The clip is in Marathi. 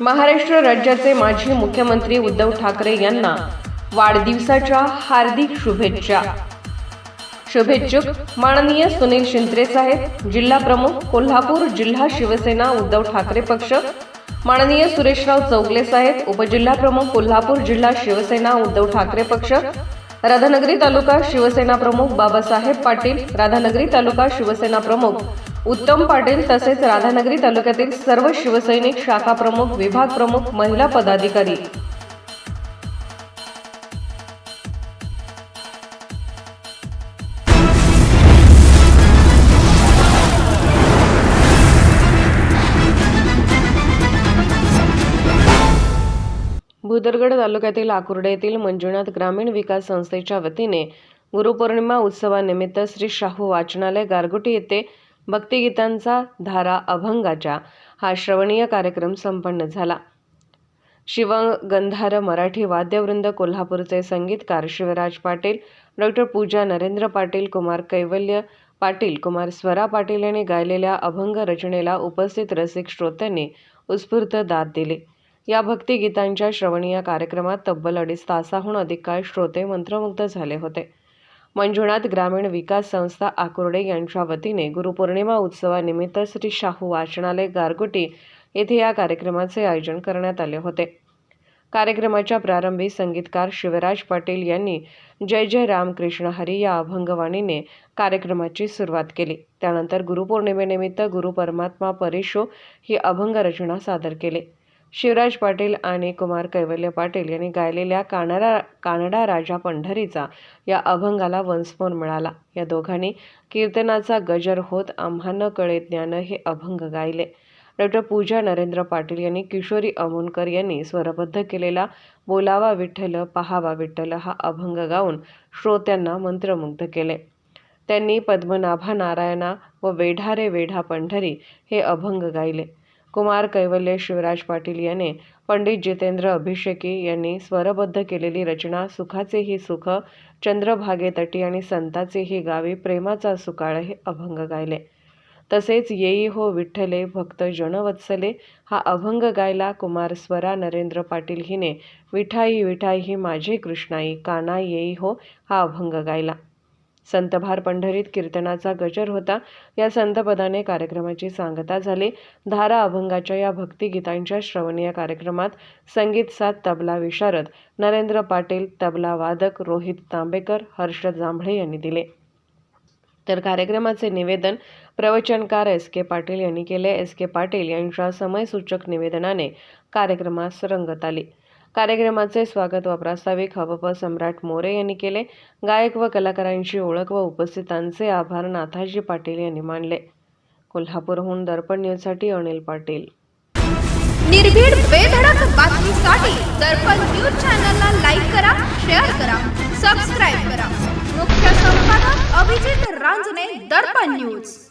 महाराष्ट्र राज्याचे माजी मुख्यमंत्री उद्धव ठाकरे यांना वाढदिवसाच्या हार्दिक शुभेच्छा. शुभेच्छुक माननीय सुनील शिंत्रे साहेब जिल्हा प्रमुख कोल्हापूर जिल्हा शिवसेना उद्धव ठाकरे पक्ष माननीय सुरेशराव चौगले साहेब उपजिल्हा प्रमुख कोल्हापूर जिल्हा शिवसेना उद्धव ठाकरे पक्ष राधानगरी तालुका शिवसेना प्रमुख बाबासाहेब पाटील राधानगरी तालुका शिवसेना प्रमुख उत्तम पाटील तसेच राधानगरी तालुक्यातील सर्व शिवसैनिक शाखा प्रमुख विभाग प्रमुख महिला पदाधिकारी. भुदरगड तालुक्यातील आकुर्डे येथील मंजुनाथ ग्रामीण विकास संस्थेच्या वतीने गुरुपौर्णिमा उत्सवानिमित्त श्री शाहू वाचनालय गारगोटी येथे भक्तिगीतांचा धारा अभंगाच्या हा श्रवणीय कार्यक्रम संपन्न झाला. शिवगंधार मराठी वाद्यवृंद कोल्हापूरचे संगीतकार शिवराज पाटील डॉक्टर पूजा नरेंद्र पाटील कुमार कैवल्य पाटील कुमार स्वरा पाटील यांनी गायलेल्या अभंग रचनेला उपस्थित रसिक श्रोत्यांनी उत्स्फूर्त दाद दिली. या भक्तिगीतांच्या श्रवणीय कार्यक्रमात तब्बल अडीच तासाहून अधिक काळ श्रोते मंत्रमुग्ध झाले होते. मंजुनाथ ग्रामीण विकास संस्था आकुर्डे यांच्या वतीने गुरुपौर्णिमा उत्सवानिमित्त श्री शाहू वाचनालय गारगोटी येथे या कार्यक्रमाचे आयोजन करण्यात आले होते. कार्यक्रमाच्या प्रारंभी संगीतकार शिवराज पाटील यांनी जय जय रामकृष्ण हरी या अभंगवाणीने कार्यक्रमाची सुरुवात केली. त्यानंतर गुरुपौर्णिमेनिमित्त गुरु परमात्मा परेशो ही अभंग रचना सादर केली. शिवराज पाटील आणि कुमार कैवल्य पाटील यांनी गायलेल्या कानडा कानडा राजा पंढरीचा या अभंगाला वंशमोर मिळाला. या दोघांनी कीर्तनाचा गजर होत आम्हा न कळे ज्ञान हे अभंग गायले. डॉक्टर पूजा नरेंद्र पाटील यांनी किशोरी अमोनकर यांनी स्वरबद्ध केलेला बोलावा विठ्ठल पहावा विठ्ठल हा अभंग गाऊन श्रोत्यांना मंत्रमुग्ध केले. त्यांनी पद्मनाभा नारायणा व वेढा रे वेढा पंढरी हे अभंग गायले. कुमार कैवल्य शिवराज पाटील याने पंडित जितेंद्र अभिषेकी यांनी स्वरबद्ध केलेली रचना सुखाचे ही सुख चंद्रभागे तटी आणि संताचे ही गावी प्रेमाचा सुकाळ हे अभंग गायले. तसेच येई हो विठ्ठले भक्त जनवत्सले हा अभंग गायला कुमार स्वरा नरेंद्र पाटील हिने विठाई विठाई ही माझे कृष्णाई काना येई हो हा अभंग गायला. संतभार पंढरीत कीर्तनाचा गजर होता. या संतपदाने कार्यक्रमाची सांगता झाली. धारा अभंगाच्या या भक्तिगीतांच्या श्रवणीय कार्यक्रमात संगीत साथ तबला विशारद नरेंद्र पाटील तबला वादक रोहित तांबेकर हर्ष जांभळे यांनी दिले. तर कार्यक्रमाचे निवेदन प्रवचनकार एस के पाटील यांनी केले. एस के पाटील यांच्या समयसूचक निवेदनाने कार्यक्रमास रंगत आली. कार्यक्रमाचे स्वागत व प्रास्ताविक हबप सम्राट मोरे यांनी केले. गायक व कलाकारांची ओळख व उपस्थितांचे आभार नाथाजी पाटील यांनी मानले. कोल्हापूरहून दर्पण न्यूजसाठी अनिल पाटील. निर्भीड बेधडक बातमीसाठी दर्पण न्यूज चॅनलला लाईक करा शेअर करा सबस्क्राईब करा. मुख्य संपादक अभिजित रांजणे दर्पण न्यूज.